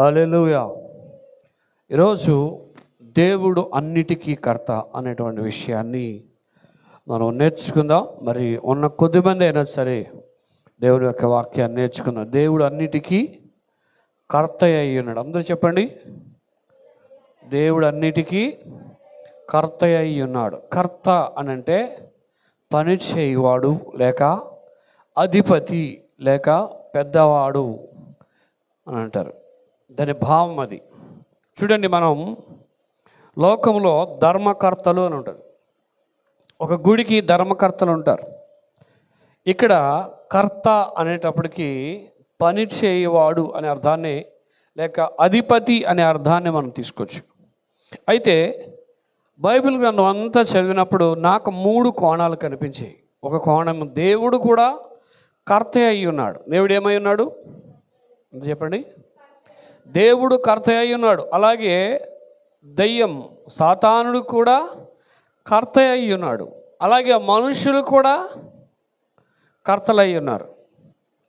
Hallelujah ఈరోజు దేవుడు అన్నిటికీ కర్త అనేటువంటి విషయాన్ని మనం నేర్చుకుందాం. మరి ఉన్న కొద్దిమంది అయినా సరే దేవుడి యొక్క వాక్యాన్ని నేర్చుకుందాం. దేవుడు అన్నిటికీ కర్త అయి ఉన్నాడు. అందరూ చెప్పండి. దేవుడు అన్నిటికీ కర్త అయి ఉన్నాడు. కర్త అని అంటే పని చేయవాడు లేక అధిపతి లేక పెద్దవాడు అని అంటారు. దాని భావం అది. చూడండి మనం లోకంలో ధర్మకర్తలు అని ఉంటారు ఒక గుడికి ధర్మకర్తలు ఉంటారు. ఇక్కడ కర్త అనేటప్పటికి పని చేయవాడు అనే అర్థాన్ని లేక అధిపతి అనే అర్థాన్ని మనం తీసుకోవచ్చు. అయితే బైబిల్ గ్రంథం అంతా చదివినప్పుడు నాకు మూడు కోణాలు కనిపించాయి. ఒక కోణం దేవుడు కూడా కర్త అయి ఉన్నాడు. దేవుడు ఏమై ఉన్నాడు? చెప్పండి. దేవుడు కర్త అయి ఉన్నాడు. అలాగే దయ్యం సాతానుడు కూడా కర్త అయి ఉన్నాడు. అలాగే మనుషులు కూడా కర్తలయ్యి ఉన్నారు.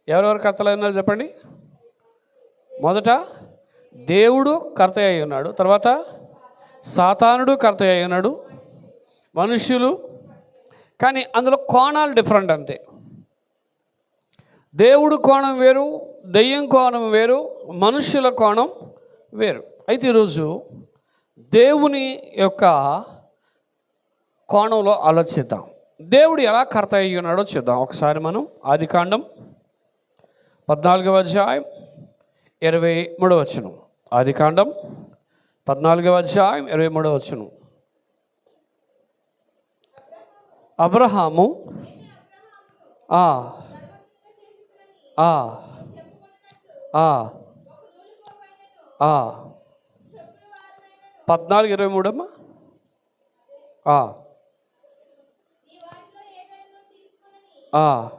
ఎవరెవరు కర్తలై ఉన్నారు చెప్పండి? మొదట దేవుడు కర్త అయి ఉన్నాడు తర్వాత సాతానుడు కర్త అయి ఉన్నాడు మనుషులు. కానీ అందులో కోణాలు డిఫరెంట్ అంతే. దేవుడు కోణం వేరు దెయ్యం కోణం వేరు మనుషుల కోణం వేరు. అయితే ఈరోజు దేవుని యొక్క కోణంలో ఆలోచిద్దాం. దేవుడు ఎలా కర్త అయి ఉన్నాడో చూద్దాం. ఒకసారి మనం ఆది కాండం పద్నాలుగవ అధ్యాయం ఇరవై మూడవ వచనం. ఆది కాండం పద్నాలుగవ అధ్యాయం ఇరవై మూడవ వచనం. అబ్రహాము ఆ, ఆ, ఆ, పద్నాలుగు ఇరవై మూడమ్మా ఆ. ఆ.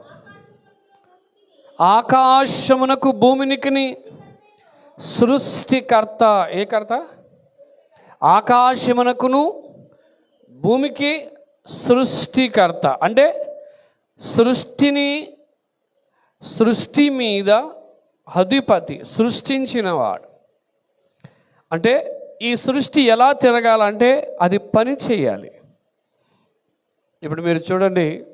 ఆకాశమునకు భూమినికిని సృష్టికర్త. ఏ కర్త? ఆకాశమునకును భూమికి సృష్టికర్త. అంటే సృష్టిని సృష్టి మీద అధిపతి సృష్టించినవాడు. అంటే ఈ సృష్టి ఎలా తిరగాలంటే అది పని చేయాలి. ఇప్పుడు మీరు చూడండి.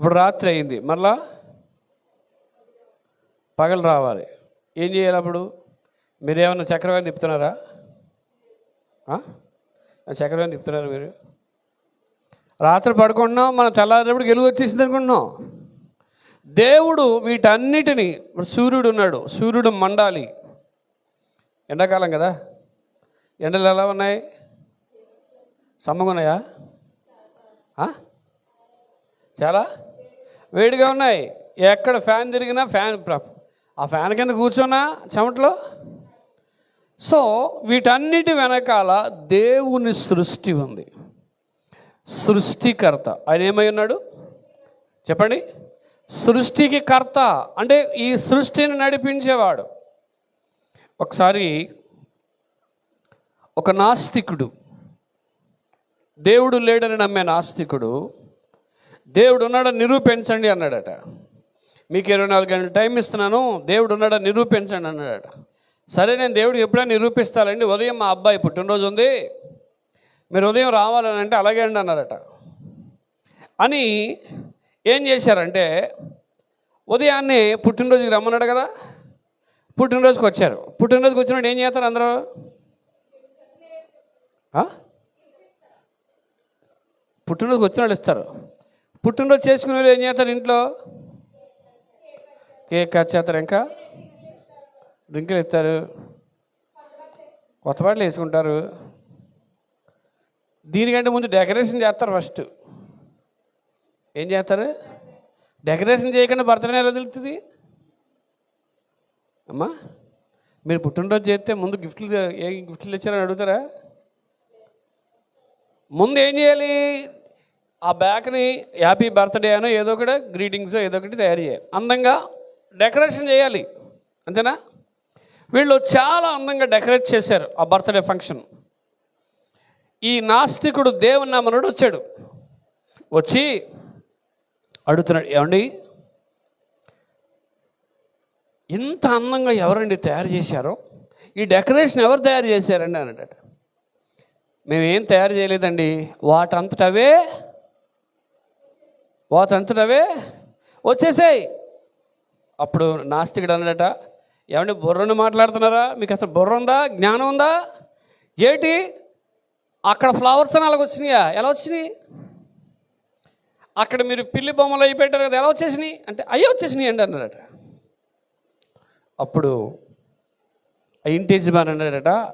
ఇప్పుడు రాత్రి అయింది. మళ్ళా పగలు రావాలి. ఏం చేయాలి అప్పుడు? మీరేమన్నా చక్రవాణి తిప్పుతున్నారా ఆ? చక్రవాణి తిప్పుతున్నారా మీరు. రాత్రి పడుకుంటున్నాం మన తెల్లారేపటికి వెలుగు వచ్చేసింది అనుకుంటున్నాం. దేవుడు వీటన్నిటిని సూర్యుడు ఉన్నాడు సూర్యుడు మండాలి. ఎండాకాలం కదా? ఎండలు ఎలా ఉన్నాయి? సమ్మగా ఉన్నాయా చాలా? వేడిగా ఉన్నాయి. ఎక్కడ ఫ్యాన్ తిరిగినా ఫ్యాన్ ఆ ఫ్యాన్ కింద కూర్చున్నా చెమటలో? సో వీటన్నిటి వెనకాల దేవుని సృష్టి ఉంది. సృష్టికర్త. ఆయన ఏమై ఉన్నాడు? చెప్పండి. సృష్టికి కర్త అంటే ఈ సృష్టిని నడిపించేవాడు. ఒకసారి ఒక నాస్తికుడు దేవుడు లేడని నమ్మే నాస్తికుడు దేవుడు ఉన్నాడని నిరూపించండి అన్నాడట. మీకు ఇరవై నాలుగు గంటల టైం ఇస్తున్నాను దేవుడు ఉన్నాడని నిరూపించండి అన్నాడట. సరే నేను దేవుడికి ఎప్పుడైనా నిరూపిస్తానండి ఉదయం మా అబ్బాయి పుట్టినరోజు ఉంది మీరు ఉదయం రావాలని అంటే అలాగే అండి అన్నారట అని ఏం చేశారంటే ఉదయాన్నే పుట్టినరోజుకి రమ్మన్నాడు కదా? పుట్టినరోజుకి వచ్చారు. పుట్టినరోజుకి వచ్చినప్పుడు ఏం చేస్తారు అందరూ? పుట్టినరోజుకి వచ్చిన వాళ్ళు ఇస్తారు. పుట్టినరోజు చేసుకునే వాళ్ళు ఏం చేస్తారు ఇంట్లో? కేక్ కట్ చేస్తారు ఇంకా? డ్రింకులు ఇస్తారు. కొత్త బట్టలు వేసుకుంటారు. దీనికంటే ముందు డెకరేషన్ చేస్తారు ఫస్ట్. ఏం చేస్తారు? డెకరేషన్ చేయకుండా బర్త్డే ఎలా తెలుస్తుంది? అమ్మా మీరు పుట్టినరోజు చేస్తే ముందు గిఫ్ట్లు ఏ గిఫ్ట్లు ఇచ్చారని అడుగుతారా? ముందు ఏం చేయాలి? ఆ బ్యాగ్ని హ్యాపీ బర్త్డే అనో ఏదో ఒకటి గ్రీటింగ్స్ ఏదో ఒకటి తయారు చేయాలి. అందంగా డెకరేషన్ చేయాలి. అంతేనా? వీళ్ళు చాలా అందంగా డెకరేట్ చేశారు ఆ బర్త్డే ఫంక్షన్. ఈ నాస్తికుడు దేవుని వచ్చాడు. వచ్చి అడుగుతున్నాడు ఏమండి? ఇంత అందంగా ఎవరండి తయారు చేశారో? ఈ డెకరేషన్ ఎవరు తయారు చేశారండి? అన్నట మేమేం తయారు చేయలేదండి. వాటంతటవే వాటంతటవే వచ్చేసాయి. అప్పుడు నాస్తికుడు అన్నాడట ఏమండి బుర్రను మాట్లాడుతున్నారా? మీకు అసలు బుర్ర ఉందా? జ్ఞానం ఉందా? ఏంటి అక్కడ ఫ్లవర్స్ అని అలాగ వచ్చినాయా? ఎలా వచ్చినాయి? అక్కడ మీరు పిల్లి బొమ్మలు అయి పెట్టారు కదా ఎలా వచ్చేసినాయి? అంటే అయ్యి వచ్చేసినాయి అండి అన్నాడట అప్పుడు ఆ ఇంటి యజమాని అన్నాడట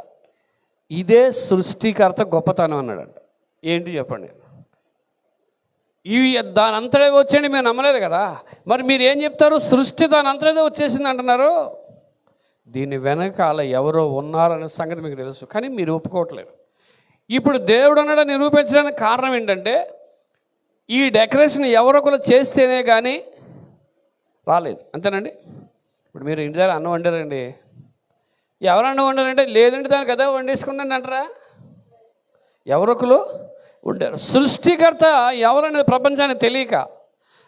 ఇదే సృష్టికర్త గొప్పతనం అన్నాడట. ఏంటి చెప్పండి? ఇవి దాని అంతడే వచ్చేయండి మేము నమ్మలేదు కదా? మరి మీరు ఏం చెప్తారు? సృష్టి దాని అంతడే వచ్చేసింది అంటున్నారు. దీని వెనకాల ఎవరో ఉన్నారనే సంగతి మీకు తెలుసు కానీ మీరు ఒప్పుకోవట్లేదు. ఇప్పుడు దేవుడు అన్నాడు నిరూపించడానికి కారణం ఏంటంటే ఈ డెకరేషన్ ఎవరొకరు చేస్తేనే కానీ రాలేదు. అంతేనండి? ఇప్పుడు మీరు ఇంటి దగ్గర అన్నం వండారండి. ఎవరు అన్నం వండారంటే లేదండి దానికి అదే వండేసుకుందండి అంటారా? ఎవరొకరు ఉండారు సృష్టికర్త ఎవరనేది ప్రపంచానికి తెలియక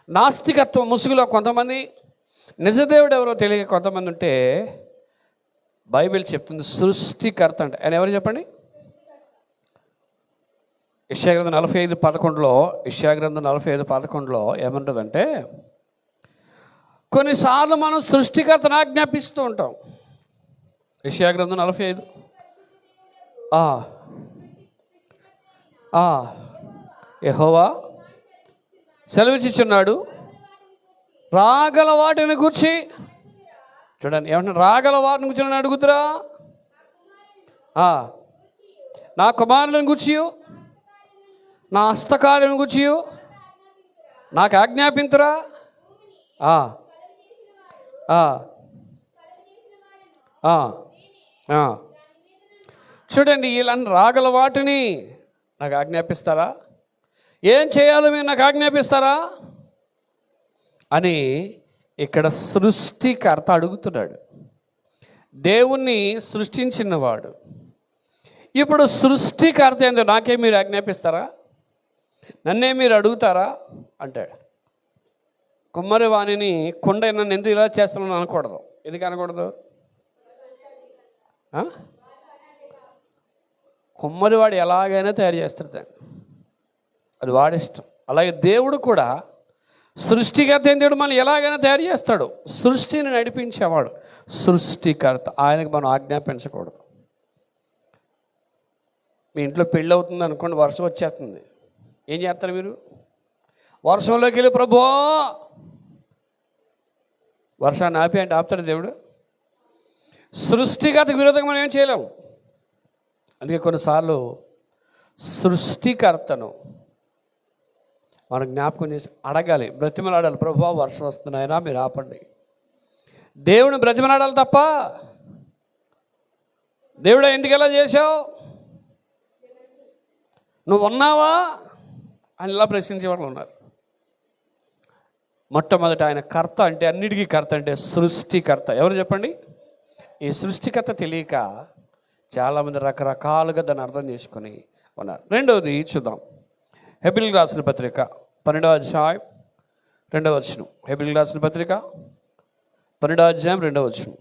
నాస్తికత్వం ముసుగులో కొంతమంది నిజదేవుడు ఎవరో తెలియక కొంతమంది ఉంటే బైబిల్ చెప్తుంది సృష్టికర్త అంటే. ఆయన ఎవరు చెప్పండి? ఇష్యాగ్రంథం నలభై ఐదు పదకొండులో ఇష్యాగ్రంథం నలభై ఐదు పదకొండులో ఏమంటుందంటే కొన్నిసార్లు మనం సృష్టికర్తను ఆజ్ఞాపిస్తూ ఉంటాం. ఇష్యాగ్రంథం నలభై ఐదు. యహోవా ఆ. సెలవిచ్చిచున్నాడు. రాగల వాటిని కూర్చి చూడండి ఏమంటే రాగల వాటిని గురించి నన్ను అడుగుతురా? నా కుమారులను గుర్చి నా హస్తకార్యం గుర్చి నాకు ఆజ్ఞాపింతురా? చూడండి వీళ్ళని రాగల వాటిని నాకు ఆజ్ఞాపిస్తారా? ఏం చేయాలో మీరు నాకు ఆజ్ఞాపిస్తారా? అని ఇక్కడ సృష్టికర్త అడుగుతున్నాడు. దేవుణ్ణి సృష్టించినవాడు. ఇప్పుడు సృష్టికర్త ఏందో నాకే మీరు ఆజ్ఞాపిస్తారా? నన్నే మీరు అడుగుతారా? అంటాడు. కుమ్మరి వాణిని కొండ నన్ను ఎందుకు ఇలా చేస్తున్నాను అనకూడదు. ఎందుకు అనకూడదు? కుమ్మరివాడు ఎలాగైనా తయారు చేస్తాడు దాన్ని. అది వాడిష్టం అలాగే దేవుడు కూడా సృష్టికర్త అయిన దేవుడు మనం ఎలాగైనా తయారు చేస్తాడు. సృష్టిని నడిపించేవాడు. సృష్టికర్త. ఆయనకు మనం ఆజ్ఞాపించకూడదు. మీ ఇంట్లో పెళ్ళి అవుతుంది అనుకోండి వర్షం వచ్చేస్తుంది. ఏం చేస్తారు మీరు? వర్షంలోకి వెళ్ళి ప్రభు. వర్షాన్ని ఆపి అంటే ఆపుతాడు దేవుడు. సృష్టికర్తకు విరోధంగా మనం ఏం చేయలేము. అందుకే కొన్నిసార్లు సృష్టికర్తను మనం జ్ఞాపకం చేసి అడగాలి. బ్రతిమలాడాలి. ప్రభు వర్షం వస్తున్నాయినా మీరు ఆపండి. దేవుని బ్రతిమలాడాలి తప్ప దేవుడు ఎందుకు ఎలా చేశావు? నువ్వు ఉన్నావా? ఆయన ఇలా ప్రశ్నించే వాళ్ళు ఉన్నారు. మొట్టమొదట ఆయన కర్త అంటే అన్నిటికీ కర్త అంటే సృష్టికర్త. ఎవరు చెప్పండి? ఈ సృష్టికర్త తెలియక చాలామంది రకరకాలుగా దాన్ని అర్థం చేసుకొని ఉన్నారు. రెండవది చూద్దాం. హెబిల్ రాసిన పత్రిక పన్నెండవ అధ్యాయం రెండవ వచనం. హెబిల్ రాసిన పత్రిక పన్నెండవ అధ్యాయం రెండవ వచనం.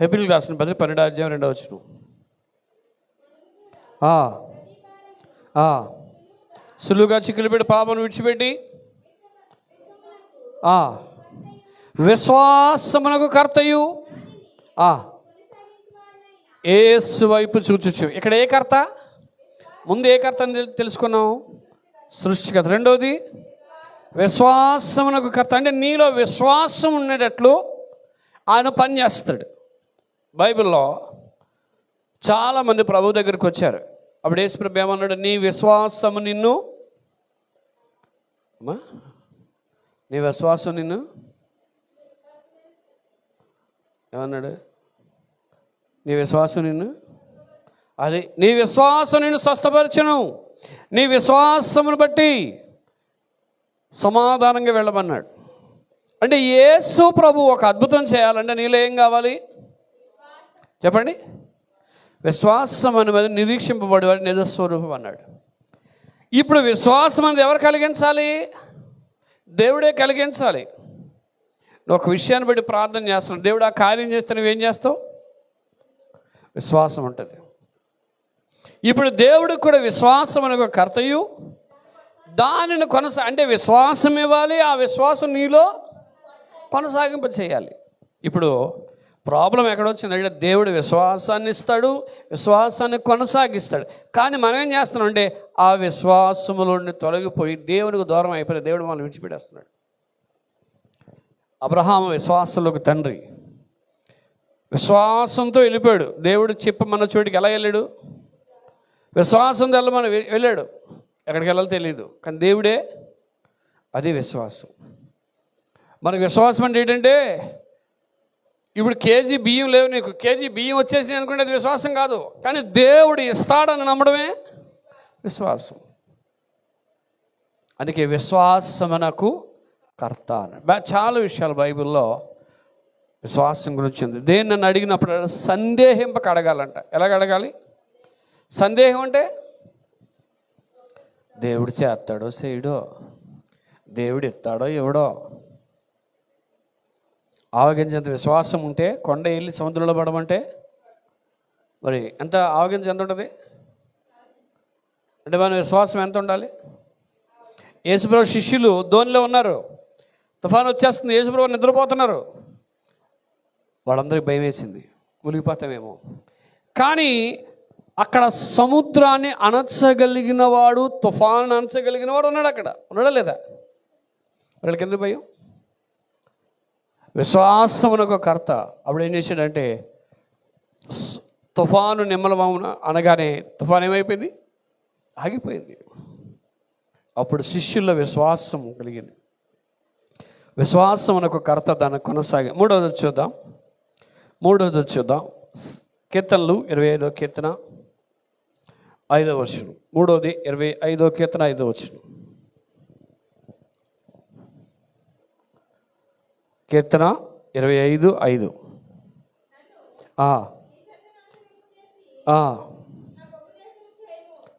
హెబిల్ రాసిన పత్రిక పన్నెండవ అధ్యాయం రెండవ వచనం. సులువుగా చిక్కులుపెట్టి పాపను విడిచిపెట్టి. ఆ, విశ్వాసమునకు కర్తయు. ఆ, ఏసు వైపు చూచుచు. ఇక్కడ ఏ కర్త? ముందు ఏ కర్త అని తెలు- తెలుసుకున్నాం? సృష్టికర్త రెండవది విశ్వాసమునకు కర్త. అంటే నీలో విశ్వాసం ఉండేటట్లు ఆయన పని చేస్తాడు. బైబిల్లో చాలామంది ప్రభు దగ్గరికి వచ్చారు. అప్పుడు యేసుప్రభు ఏమన్నాడు? నీ విశ్వాసము నిన్ను అమ్మా నీ విశ్వాసం నిన్ను ఏమన్నాడు? నీ విశ్వాసం నిన్ను అది నీ విశ్వాసం నిన్ను స్వస్థపరచను. నీ విశ్వాసమును బట్టి సమాధానంగా వెళ్ళమన్నాడు. అంటే యేసు ప్రభు ఒక అద్భుతం చేయాలంటే నీలో ఏం కావాలి? చెప్పండి. విశ్వాసం అనేది నిరీక్షింపబడేవాడు నిజస్వరూపం అన్నాడు. ఇప్పుడు విశ్వాసం అనేది ఎవరు కలిగించాలి? దేవుడే కలిగించాలి. ఒక విషయాన్ని బట్టి ప్రార్థన చేస్తున్నావు. దేవుడు ఆ కార్యం చేస్తే నువ్వేం చేస్తావు? విశ్వాసం ఉంటుంది. ఇప్పుడు దేవుడికి కూడా విశ్వాసం అనే ఒక కర్తయు. దానిని కొనసా అంటే విశ్వాసం ఇవ్వాలి ఆ విశ్వాసం నీలో కొనసాగింప చేయాలి ఇప్పుడు ప్రాబ్లం ఎక్కడొచ్చిందంటే దేవుడు విశ్వాసాన్ని ఇస్తాడు విశ్వాసాన్ని కొనసాగిస్తాడు. కానీ మనం ఏం చేస్తున్నామంటే ఆ విశ్వాసములోని తొలగిపోయి దేవునికి దూరం అయిపోయి దేవుడు మనల్ని విడిచిపెట్టేస్తున్నాడు. అబ్రహాం విశ్వాసంలోకి తండ్రి. విశ్వాసంతో వెళ్ళిపోయాడు. దేవుడు చెప్పమన్న చోటికి ఎలా వెళ్ళాడు? విశ్వాసంతో వెళ్ళమని వె- వెళ్ళాడు. ఎక్కడికి వెళ్ళాలో తెలియదు కానీ దేవుడే అది విశ్వాసం. మనకు విశ్వాసం అంటే ఏంటంటే ఇప్పుడు కేజీ బియ్యం లేవు నీకు. కేజీ బియ్యం వచ్చేసి అనుకుంటే అది విశ్వాసం కాదు. కానీ దేవుడు ఇస్తాడని నమ్మడమే విశ్వాసం. అందుకే విశ్వాసమునకు కర్త చాలా విషయాలు బైబిల్లో విశ్వాసం గురించి ఉంది. దేన్ని నన్ను అడిగినప్పుడు సందేహింపక అడగాలంట ఎలాగ అడగాలి సందేహం అంటే దేవుడు చేస్తాడో చేయడో. దేవుడు ఇస్తాడో ఎవడో ఆవగించేంత విశ్వాసం ఉంటే కొండ వెళ్ళి సముద్రంలో పడమంటే మరి ఎంత ఆవగింజ ఎంత ఉంటుంది? అంటే మన విశ్వాసం ఎంత ఉండాలి? యేసుప్రభు శిష్యులు ధోనిలో ఉన్నారు. తుఫాన్ వచ్చేస్తుంది. యేసుప్రభు నిద్రపోతున్నారు. వాళ్ళందరికీ భయం వేసింది. మునిగిపోతామేమో. కానీ అక్కడ సముద్రాన్ని అణచగలిగిన వాడు తుఫాను అణచగలిగిన వాడు ఉన్నాడు అక్కడ. ఉన్నాడా లేదా? వాళ్ళకి ఎందుకు భయం? విశ్వాసమునకు కర్త. అప్పుడు ఏం చేశాడంటే తుఫాను తుఫాను నిమ్మలమౌన అనగానే తుఫాను ఏమైపోయింది? ఆగిపోయింది. అప్పుడు శిష్యుల విశ్వాసం కలిగింది. విశ్వాసమునకు కర్త దాన్ని కొనసాగి మూడవది చూద్దాం. మూడవది చూద్దాం. కీర్తనలు ఇరవై ఐదో కీర్తన ఐదో వర్షం మూడవది ఇరవై ఐదో కీర్తన ఐదో వర్షం కీర్తన ఇరవై ఐదు ఐదు.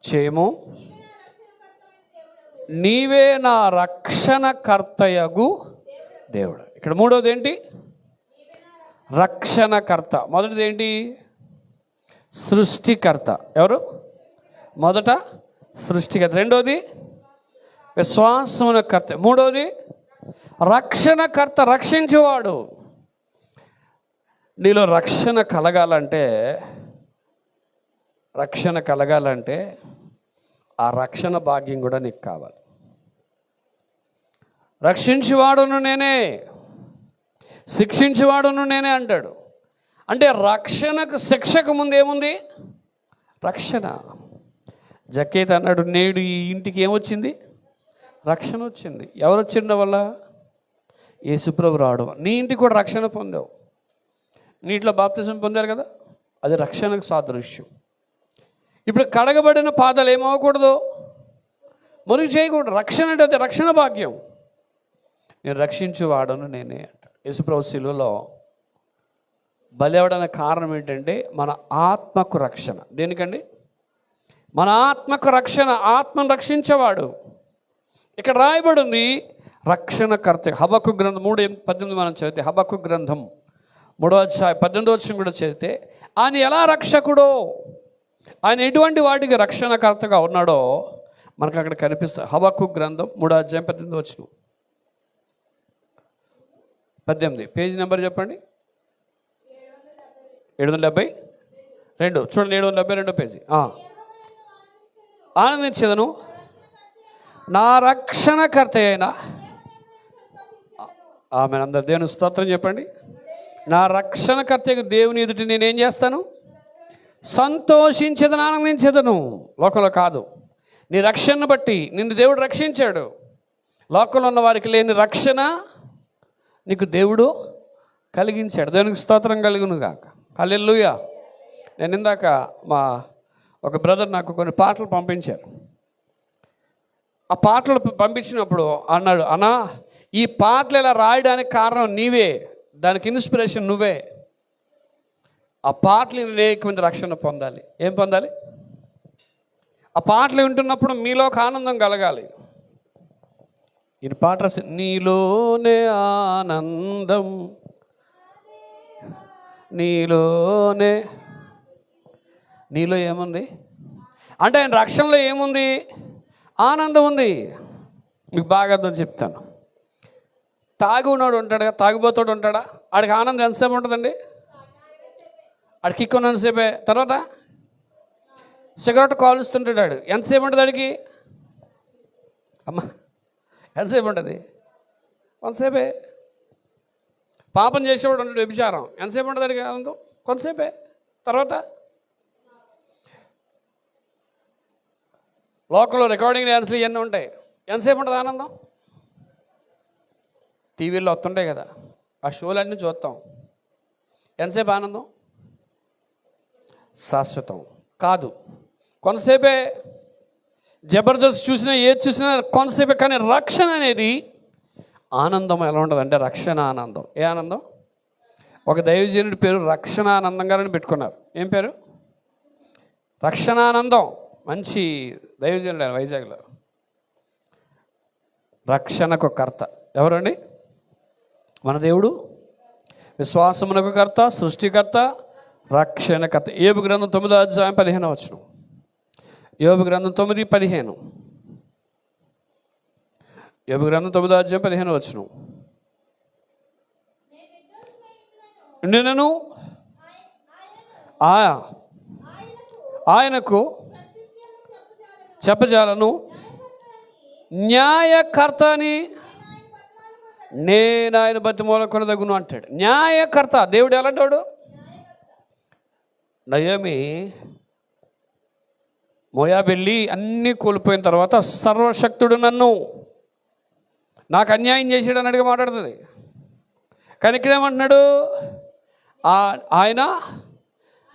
చేయము నీవే నా రక్షణ కర్తయగు దేవుడు. ఇక్కడ మూడవది ఏంటి? రక్షణకర్త. మొదటిది ఏంటి? సృష్టికర్త. ఎవరు? మొదట సృష్టికర్త. రెండోది విశ్వాసమున కర్త. మూడోది రక్షణకర్త రక్షించేవాడు. నీలో రక్షణ కలగాలంటే రక్షణ కలగాలంటే ఆ రక్షణ భాగ్యం కూడా నీకు కావాలి. రక్షించేవాడును నేనే శిక్షించేవాడును నేనే అంటాడు. అంటే రక్షణకు శిక్షకు ముందు ఏముంది? రక్షణ. జకేత్ అన్నాడు నేడు ఈ ఇంటికి ఏమొచ్చింది? రక్షణ వచ్చింది. ఎవరు వచ్చిండ వల్ల యేసుప్రభు రావడం. నీ ఇంటికి కూడా రక్షణ పొందావు. నీటిలో బాప్తిజం పొందారు కదా? అది రక్షణకు సాదృశ్యం ఇప్పుడు కడగబడిన పాదాలు ఏమవ్వకూడదు మురుగు చేయకూడదు. రక్షణ అంటే అది రక్షణ భాగ్యం. నేను రక్షించేవాడను నేనే అంట. యేసుప్రభు శిలువలో బలవడానికి కారణం ఏంటంటే మన ఆత్మకు రక్షణ. దేనికండి? మన ఆత్మకు రక్షణ. ఆత్మను రక్షించేవాడు. ఇక్కడ రాయబడింది రక్షణకర్త హబక్కు గ్రంథం మూడు పద్దెనిమిది మనం చదివితే హబక్కు గ్రంథం మూడో అధ్యాయ పద్దెనిమిదో వచ్చిన కూడా చదివితే ఆయన ఎలా రక్షకుడో? ఆయన ఎటువంటి వాటికి రక్షణకర్తగా ఉన్నాడో? మనకు అక్కడ కనిపిస్తుంది హబక్కు గ్రంథం మూడో అధ్యాయం పద్దెనిమిది వచ్చిన. పద్దెనిమిది. పేజీ నెంబర్ చెప్పండి. ఏడు వందల డెబ్బై రెండు. చూడండి ఏడు వందల డెబ్బై రెండో పేజీ. ఆనందించేదను నా రక్షణకర్త అయినా ఆమె అందరు దేవుని స్తోత్రం చెప్పండి. నా రక్షణకర్తకు దేవుని ఎదుటి నేనేం చేస్తాను? సంతోషించదను ఆనందించదను లోకంలో కాదు. నీ రక్షణను బట్టి నిన్ను దేవుడు రక్షించాడు. లోకంలో ఉన్న వారికి లేని రక్షణ నీకు దేవుడు కలిగించాడు. దేవునికి స్తోత్రం కలుగును గాక హల్లెలూయా. నేను ఇందాక మా ఒక బ్రదర్ నాకు కొన్ని పాటలు పంపించారు. ఆ పాటలు పంపించినప్పుడు అన్నాడు అన్నా ఈ పాటలు ఇలా రాయడానికి కారణం నీవే. దానికి ఇన్స్పిరేషన్ నువ్వే. ఆ పాటలు అనేక రక్షణ పొందాలి. ఏం పొందాలి? ఆ పాటలు వింటున్నప్పుడు మీలో ఒక ఆనందం కలగాలి. ఈయన పాట రాసి నీలోనే ఆనందం నీలోనే నీలో ఏముంది? అంటే ఆయన రక్షణలో ఏముంది? ఆనందం ఉంది. మీకు బాగా అర్థం చెప్తాను. తాగి ఉన్నాడు ఉంటాడు? తాగిపోతాడు ఉంటాడా? ఆడికి ఆనందం ఎంతసేపు ఉంటుందండి? ఆడికి కిక్ ఎంతసేపే తర్వాత సిగరెట్ కాలుస్తుంటాడు ఆడు. ఎంతసేపు ఉంటుంది ఆడికి? అమ్మా ఎంతసేపు ఉంటుంది? కొంతసేపే పాపం చేసేవాడు ఉంటాడు వ్యభిచారం. ఎంతసేపు ఉంటుంది ఆడికి ఆనందం? కొంతసేపే తర్వాత లోకంలో రికార్డింగ్ డ్యాన్స్లు ఇవన్నీ ఉంటాయి. ఎంతసేపు ఉంటుంది ఆనందం? టీవీలో వస్తుంటాయి కదా. ఆ షోలన్నీ చూస్తాం ఎంతసేపు ఆనందం? శాశ్వతం. కాదు. కొంతసేపే జబర్దస్త్ చూసినా ఏది చూసినా కొంతసేపే కానీ రక్షణ అనేది ఆనందం ఎలా ఉంటుంది అంటే రక్షణ ఆనందం. ఏ ఆనందం? ఒక దైవజనుడి పేరు రక్షణ ఆనందం గారని పెట్టుకున్నారు. ఏం పేరు? రక్షణానందం. మంచి దైవజనుడు ఆయన వైజాగ్లో. రక్షణకు కర్త. ఎవరండి? మన దేవుడు విశ్వాసమునకు కర్త సృష్టికర్త రక్షణకర్త. ఏబు గ్రంథం తొమ్మిదో అధ్యాయం పదిహేను వచ్చిన యోబు గ్రంథం తొమ్మిది పదిహేను. యోబు గ్రంథం తొమ్మిదో అధ్యాయం పదిహేను వచ్చిన నేను ఆయనకు చెప్పజాలను న్యాయకర్త అని నేను ఆయన బతి మూల కొనదగును అంటాడు. న్యాయకర్త. దేవుడు ఎలాంటాడు? నయోమి మోయాబెళ్ళి అన్నీ కోల్పోయిన తర్వాత సర్వశక్తుడు నన్ను. నాకు అన్యాయం చేసాడు అన్నట్టుగా మాట్లాడుతుంది. కానీ ఇక్కడ ఏమంటున్నాడు? ఆ- ఆయన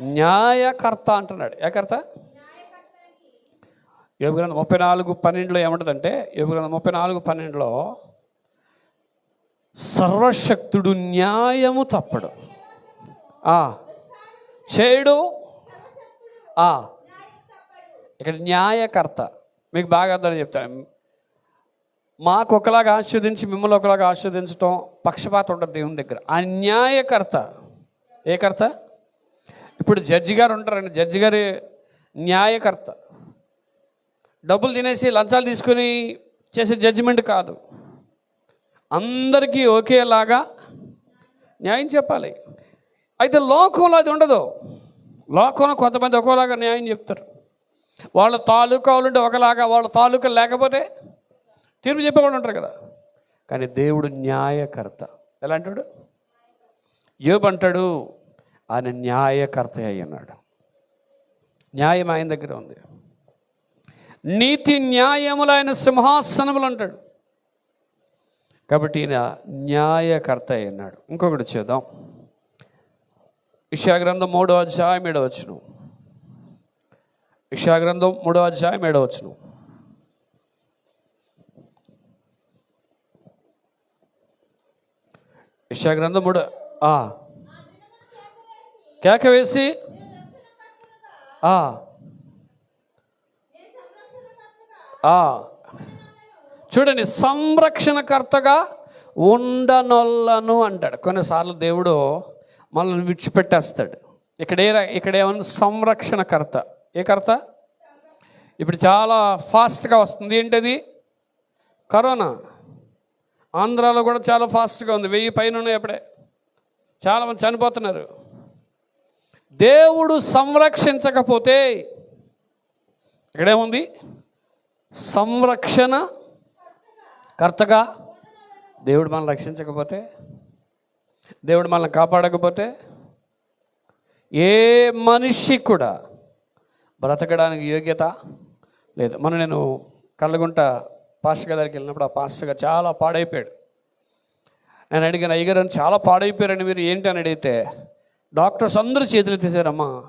న్యాయకర్త అంటున్నాడు. ఏ కర్త? యోగ గ్రంథం ముప్పై నాలుగు పన్నెండులో ఏమంటుందంటే యోగ గ్రంథం ముప్పై నాలుగు పన్నెండులో సర్వశక్తుడు న్యాయము తప్పడు. ఆ, చేయడు ఆ, ఇక్కడ న్యాయకర్త. మీకు బాగా అర్థం చెప్తాను. మాకు ఒకలాగా ఆస్వాదించి మిమ్మల్ని ఒకలాగా ఆస్వాదించడం పక్షపాతం ఉంటుంది దేవుని దగ్గర. ఆ న్యాయకర్త ఏ కర్త? ఇప్పుడు జడ్జి గారు ఉంటారండి. జడ్జి గారి న్యాయకర్త. డబ్బులు తినేసి లంచాలు తీసుకొని చేసే జడ్జిమెంట్ కాదు. అందరికీ ఒకేలాగా న్యాయం చెప్పాలి. అయితే లోకంలో అది ఉండదు. లోకంలో కొంతమంది ఒకేలాగా న్యాయం చెప్తారు. వాళ్ళ తాలూకా వాళ్ళు ఉంటే ఒకలాగా వాళ్ళ తాలూకా లేకపోతే తీర్పు చెప్పేవాళ్ళు ఉంటారు కదా. కానీ దేవుడు న్యాయకర్త. ఎలా అంటాడు ఆయన న్యాయకర్త అయి ఉన్నాడు. న్యాయం ఆయన దగ్గర ఉంది. నీతి న్యాయములు ఆయన సింహాసనములు అంటాడు. కాబట్టి ఈయన న్యాయకర్త అయినాడు. ఇంకొకటి చూద్దాం. ఇషాగ్రంథం మూడో అధ్యాయం ఏడవచ్చును ఇషాగ్రంథం మూడో అధ్యాయం ఏడవచ్చును ఇషాగ్రంథం మూడో కేక వేసి ఆ. చూడండి సంరక్షణకర్తగా ఉండనొల్లను అంటాడు. కొన్నిసార్లు దేవుడు మనల్ని విడిచిపెట్టేస్తాడు. ఇక్కడ ఏ ఇక్కడ ఏమన్నా సంరక్షణకర్త. ఏ కర్త? ఇప్పుడు చాలా ఫాస్ట్గా వస్తుంది. ఏంటది? కరోనా. ఆంధ్రాలో కూడా చాలా ఫాస్ట్గా ఉంది. వెయ్యి పైన ఉన్నాయి అప్పుడే. చాలామంది చనిపోతున్నారు. దేవుడు సంరక్షించకపోతే ఇక్కడేముంది? సంరక్షణ కర్తగా దేవుడు మనల్ని రక్షించకపోతే దేవుడు మనల్ని కాపాడకపోతే ఏ మనిషి కూడా బ్రతకడానికి యోగ్యత లేదు. మనం నేను కళ్ళగుంట పాస్టర్ గారికి దగ్గరికి వెళ్ళినప్పుడు ఆ పాస్టర్ గారు చాలా పాడైపోయాడు. నేను అడిగాను అయ్యగారు అని చాలా పాడైపోయారని మీరు ఏంటి? అని అడిగితే డాక్టర్స్ అందరూ చేతులు తీశారమ్మా.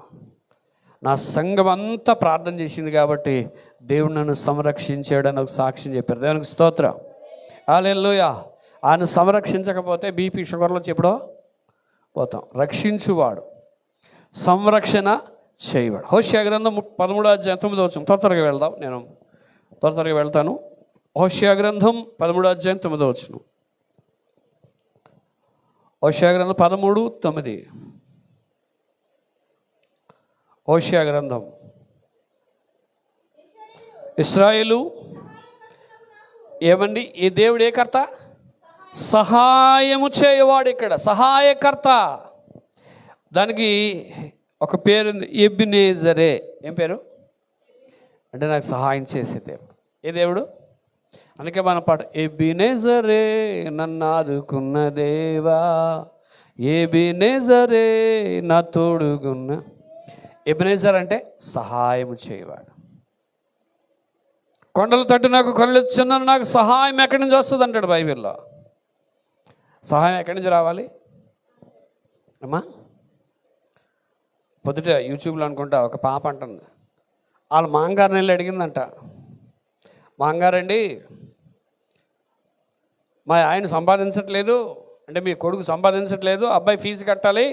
నా సంఘం అంతా ప్రార్థన చేసింది కాబట్టి దేవుడు నన్ను సంరక్షించాడని ఒక సాక్ష్యం చెప్పారు. దేవునికి స్తోత్రం. ఆలెల్లోయ ఆయన సంరక్షించకపోతే బీపీ షుగర్లో చెప్పుడో? పోతాం. రక్షించువాడు. సంరక్షణ చేయవాడు హోషియా గ్రంథం పదమూడు అధ్యాయం తొమ్మిదో వచ్చిన త్వరగా వెళ్దాం. నేను త్వర త్వరగా వెళ్తాను. హోషియా గ్రంథం పదమూడు అధ్యాయం తొమ్మిదో వచ్చిన హోషియా గ్రంథం పదమూడు తొమ్మిది. హోషియా గ్రంథం. ఇస్రాయేలు ఏమండి? ఈ దేవుడు ఏ కర్త? సహాయము చేయవాడు ఇక్కడ. సహాయకర్త. దానికి ఒక పేరు ఉంది ఎబినేజరే. ఏం పేరు? అంటే నాకు సహాయం చేసే దేవుడు. ఏ దేవుడు? అందుకే మన పాట ఎబినేజరే నన్ను ఆదుకున్న దేవా. ఎబినేజరే నా తోడుగున్న. ఎబినేజర్ అంటే సహాయం చేయవాడు. కొండల తట్టు నాకు కళ్ళు చిన్న నాకు సహాయం ఎక్కడి నుంచి వస్తుంది అంటాడు బైబిల్లో? సహాయం ఎక్కడి నుంచి రావాలి? అమ్మా పొద్దుట యూట్యూబ్లో అనుకుంటా ఒక పాప అంటుంది. వాళ్ళ మాంగారిని వెళ్ళి అడిగిందంట. మాంగారండి మా ఆయన సంపాదించట్లేదు అంటే మీ కొడుకు సంపాదించట్లేదు అబ్బాయి ఫీజు కట్టాలి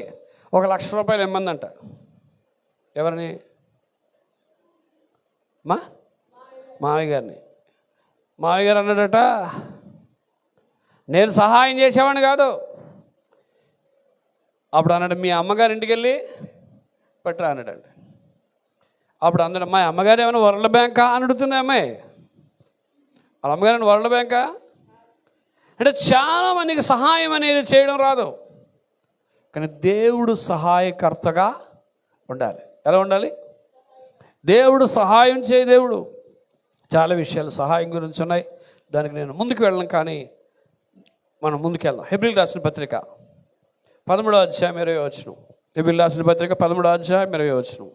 ఒక లక్ష రూపాయలు ఇమ్మందంట. ఎవరిని? మా మామయ్య గారిని. మావయ్య గారు అన్నాడట నేను సహాయం చేసేవాడిని కాదు. అప్పుడు అన్నాడు మీ అమ్మగారి ఇంటికి వెళ్ళి పెట్టరా? అన్నాడండి అప్పుడు అన్నాడు మా అమ్మగారు ఏమైనా వరల్డ్ బ్యాంకా? అని అడుగుతుంది అమ్మాయి. వాళ్ళ అమ్మగారు వరల్డ్ బ్యాంకా? అంటే చాలా మందికి సహాయం అనేది చేయడం రాదు. కానీ దేవుడు సహాయకర్తగా ఉండాలి. ఎలా ఉండాలి? దేవుడు సహాయం చేయ దేవుడు. చాలా విషయాలు సహాయం గురించి ఉన్నాయి. దానికి నేను ముందుకు వెళ్ళను కానీ మనం ముందుకెళ్దాం. హెబ్రిల్ రాసిన పత్రిక పదమూడో అధ్యాయం ఇరవై వచ్చును హెబ్రిల్ రాసిన పత్రిక పదమూడో అధ్యాయం ఇరవై వచ్చును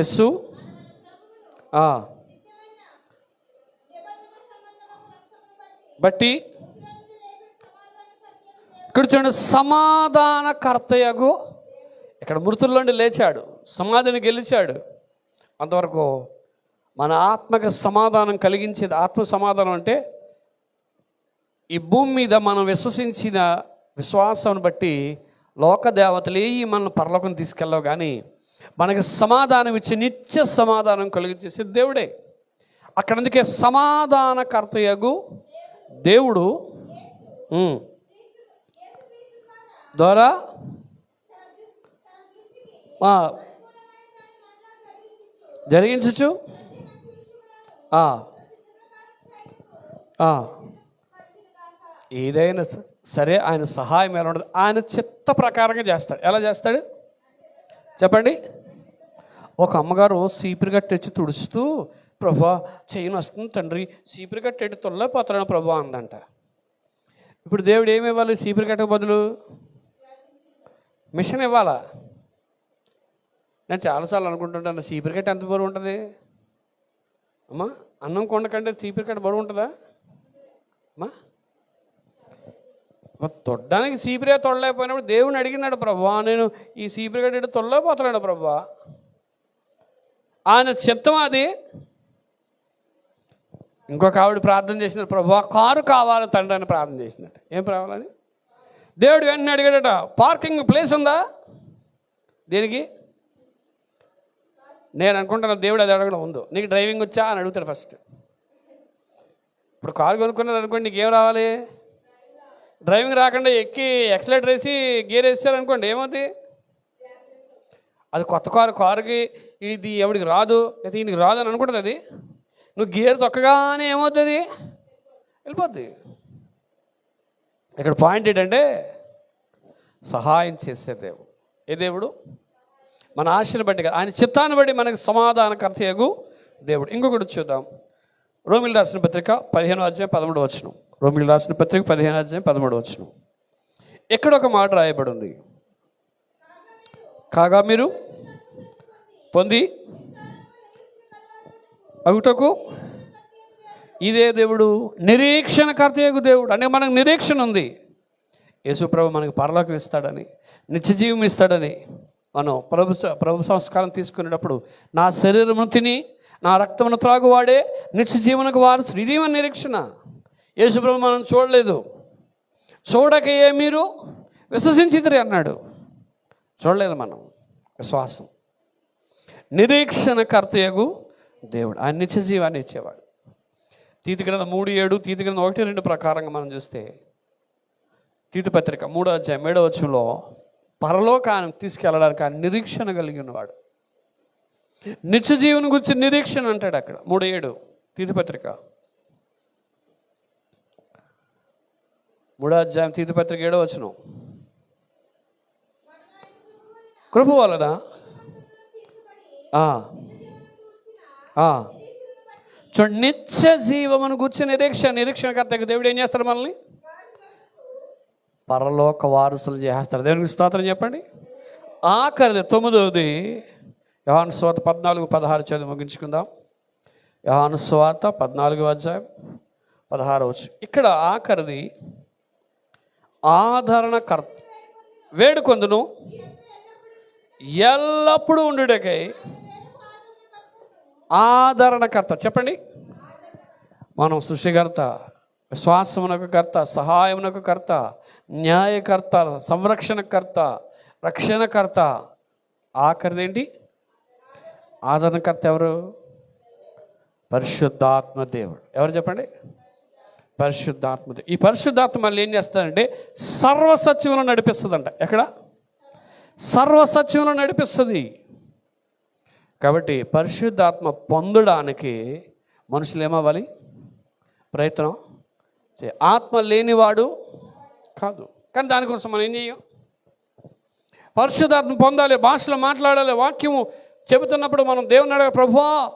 ఎస్సు బట్టి ఇక్కడ చూడండి సమాధానకర్తయగు ఇక్కడ మృతుల్లోండి లేచాడు సమాధిని గెలిచాడు. అంతవరకు మన ఆత్మక సమాధానం కలిగించేది ఆత్మ సమాధానం అంటే ఈ భూమి మీద మనం విశ్వసించిన విశ్వాసం బట్టి లోక దేవతలు ఏ మనల్ని పరలోకం తీసుకెళ్ళవు కానీ మనకి సమాధానం ఇచ్చి నిత్య సమాధానం కలిగించేసి దేవుడే. అక్కడ అందుకే సమాధానకర్తయగు దేవుడు. ద్వారా జరిగించచ్చు? ఏదైనా సరే ఆయన సహాయం ఎలా ఉండదు? ఆయన చిత్త ప్రకారంగా చేస్తాడు. ఎలా చేస్తాడు? చెప్పండి. ఒక అమ్మగారు సీపురు గట్టి తుడుస్తూ ప్రభా చేయను వస్తుంది తండ్రి సీపురు గట్టి ఎట్టి తొల్లపోతాడు ప్రభా అందంట. ఇప్పుడు దేవుడు ఏమి ఇవ్వాలి? సీపురు గట్టకు బదులు మిషన్ ఇవ్వాలా? నేను చాలాసార్లు అనుకుంటుంటాను సీపురు ఎంత బరువు ఉంటుంది? అమ్మా అన్నం కొండ కంటే సీపురు బరువు ఉంటుందా? అమ్మా. తొడ్డానికి సీపిరే తొడలేకపోయినప్పుడు దేవుని అడిగినాడు ప్రభా నేను ఈ సీపురు గడ్డ తొడలేకపోతున్నాడు ప్రభా. ఆయన చెప్తాం అది. ఇంకొక ఆవిడ ప్రార్థన చేసిన ప్రభా కారు కావాలి తండ్రి అని ప్రార్థన చేసినట్టు ఏం కావాలని దేవుడు వెంటనే అడిగాడట పార్కింగ్ ప్లేస్ ఉందా? దేనికి? నేను అనుకుంటున్న దేవుడు అది అడగడం ఉందో నీకు డ్రైవింగ్ వచ్చా అని అడుగుతాడు ఫస్ట్. ఇప్పుడు కారు కొనుక్కున్నాడు అనుకోండి నీకేం రావాలి? డ్రైవింగ్ రాకుండా ఎక్కి ఎక్సలేటర్ వేసి గేర్ వేసారనుకోండి ఏమవుతుంది అది కొత్త కారు కారుకి ఇది ఎవడికి రాదు అయితే ఈయనకి రాదు అని అనుకుంటుంది అది. నువ్వు గేర్ తొక్కగానే ఏమవుతుంది వెళ్ళిపోద్ది. ఇక్కడ పాయింట్ ఏంటంటే సహాయం చేసే దేవుడు. ఏ దేవుడు? మన ఆశను బట్టి కాదు, ఆయన చిత్తాన్ని బట్టి మనకు సమాధానకర్తయగు దేవుడు. ఇంకొకటి చూద్దాం. రోమిల్ రాసిన పత్రిక పదిహేను అధ్యాయం పదమూడు వచ్చును రోమిల్ రాసిన పత్రిక పదిహేను అధ్యాయం పదమూడు వచ్చును ఎక్కడ ఒక మాట రాయబడి ఉంది కాగా మీరు? పొంది. అగుటకు. ఇదే దేవుడు నిరీక్షణ నిరీక్షణకర్తయగు దేవుడు. అంటే మనకు నిరీక్షణ ఉంది. యేసుప్రభు మనకు పరలోకం ఇస్తాడని నిత్యజీవం ఇస్తాడని మనం ప్రభు ప్రభు సంస్కారం తీసుకునేటప్పుడు నా శరీరమును తిని నా రక్తమును త్రాగువాడే నిత్య జీవనకు వారు ఇది నిరీక్షణ. యేసుప్రభు మనం చూడలేదు. చూడకయే మీరు విశ్వసించిదిరి అన్నాడు. చూడలేదు మనం విశ్వాసం. నిరీక్షణ కర్తయగు దేవుడు. ఆయన నిత్య జీవాన్ని ఇచ్చేవాడు. తీతి గ్రంథం మూడు ఏడు తీతి గ్రంథం ఒకటి రెండు ప్రకారంగా మనం చూస్తే తీతి పత్రిక మూడో అధ్యాయం ఏడో వచ్చంలో పరలోకానికి తీసుకెళ్ళడానికి ఆయన నిరీక్షణ కలిగి ఉన్నవాడు నిత్య జీవన గురించి నిరీక్షణ అంటాడు అక్కడ. మూడు ఏడు తీర్థపత్రిక మూడో అధ్యాయం తీర్థపత్రిక ఏడో వచ్చిన కృప వలన చూడండి నిత్య జీవమును గుర్చి నిరీక్షణ నిరీక్షణకర్తకు దేవుడు ఏం చేస్తాడు మనల్ని? పరలోక వారసులు చేస్తారు. దేవునికి స్తోత్రం చెప్పండి. ఆఖరిది తొమ్మిదవది. యోహాను స్వాత పద్నాలుగు పదహారు చదివి ముగించుకుందాం. యోహాను స్వాత పద్నాలుగు అధ్యాయం పదహారు వచ్చు ఇక్కడ ఆఖరిది ఆదరణకర్త వేడుకొందును ఎల్లప్పుడూ ఉండుటకై ఆదరణకర్త. చెప్పండి. మనం సృష్టికర్త విశ్వాసమునకు కర్త సహాయమునకు కర్త న్యాయకర్త సంరక్షణకర్త రక్షణకర్త. ఆఖరిదేంటి? ఆదరణకర్త ఎవరు? పరిశుద్ధాత్మ దేవుడు. ఎవరు చెప్పండి? పరిశుద్ధాత్మ ఈ పరిశుద్ధాత్మ మళ్ళీ ఏం చేస్తారంటే సర్వసత్యములను నడిపిస్తుందంట. ఎక్కడ? సర్వసత్యంలో నడిపిస్తుంది. కాబట్టి పరిశుద్ధాత్మ పొందడానికి మనుషులు ఏమవ్వాలి? ప్రయత్నం ఆత్మ లేనివాడు కాదు. కానీ దానికోసం మనం ఏం చేయం? పరిశుద్ధాత్మ పొందాలి భాషలో మాట్లాడాలి వాక్యము చెబుతున్నప్పుడు మనం దేవుని అడగ ప్రభువా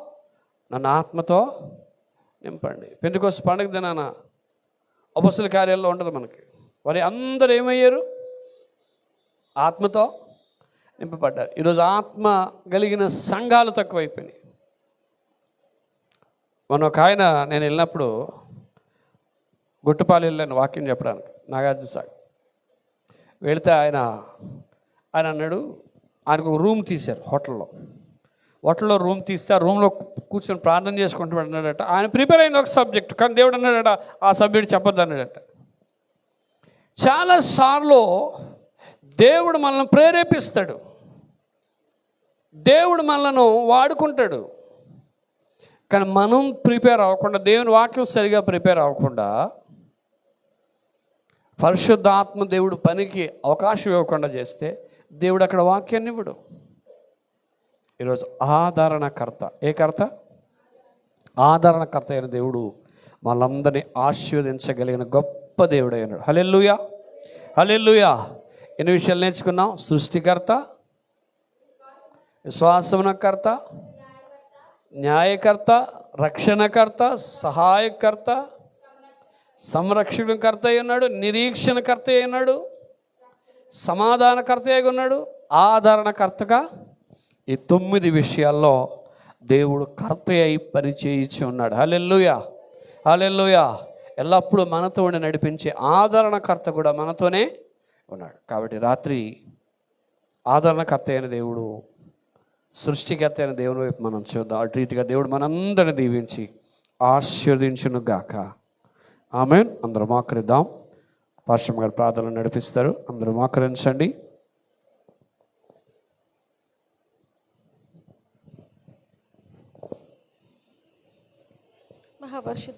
నన్ను ఆత్మతో నింపండి. పెందుకోసం పండుగ దినాన అపస్సుల కార్యాల్లో ఉండదు మనకి. వారి అందరూ ఏమయ్యారు? ఆత్మతో నింపబడ్డారు. ఈరోజు ఆత్మ కలిగిన సంఘాలు తక్కువైపోయినాయి. మనం ఒక ఆయన నేను వెళ్ళినప్పుడు గుట్టుపాలు వెళ్ళాను వాక్యం చెప్పడానికి. నాగార్జున సార్. వెళితే ఆయన ఆయన అన్నాడు ఆయనకు ఒక రూమ్ తీశారు హోటల్లో. హోటల్లో రూమ్ తీస్తే ఆ రూమ్లో కూర్చొని ప్రార్థన చేసుకుంటూ అన్నాడట ఆయన ప్రిపేర్ అయింది ఒక సబ్జెక్ట్ కానీ దేవుడు అన్నాడట ఆ సబ్జెక్ట్ చెప్పొద్దు అన్నాడట. చాలాసార్లు దేవుడు మనల్ని ప్రేరేపిస్తాడు. దేవుడు మనలను వాడుకుంటాడు. కానీ మనం ప్రిపేర్ అవ్వకుండా దేవుని వాక్యం సరిగా ప్రిపేర్ అవ్వకుండా పరిశుద్ధాత్మ దేవుడు పనికి అవకాశం ఇవ్వకుండా చేస్తే దేవుడు అక్కడ వాక్యాన్ని ఇవ్వడు. ఈరోజు ఆదరణకర్త. ఏ కర్త? ఆదరణకర్త అయిన దేవుడు మనందరినీ ఆశీర్వదించగలిగిన గొప్ప దేవుడు అయినాడు. హలెల్లుయా. హలెల్లుయా. ఎన్ని విషయాలు నేర్చుకున్నాం? సృష్టికర్త విశ్వాసమునకర్త న్యాయకర్త రక్షణకర్త సహాయకర్త సంరక్షణకర్త అయి ఉన్నాడు నిరీక్షణకర్త అయి ఉన్నాడు సమాధానకర్త అయి ఉన్నాడు ఆదరణకర్తగా ఈ తొమ్మిది విషయాల్లో దేవుడు కర్త అయి పరిచయించి ఉన్నాడు. హలెల్లుయా! హలెల్లుయా! ఎల్లప్పుడూ మనతో నడిపించే ఆదరణకర్త కూడా మనతోనే ఉన్నాడు. కాబట్టి రాత్రి ఆదరణకర్త అయిన దేవుడు సృష్టికర్త అయిన దేవుని వైపు మనం చూద్దాం. అటు రీతిగా దేవుడు మనందరిని దీవించి ఆశీర్వదించును గాక ఆమె అందరూ మోకరిద్దాం పాశ్రమ గారు ప్రార్థనలు నడిపిస్తారు. అందరూ మోకరించండి మహాపరిషత్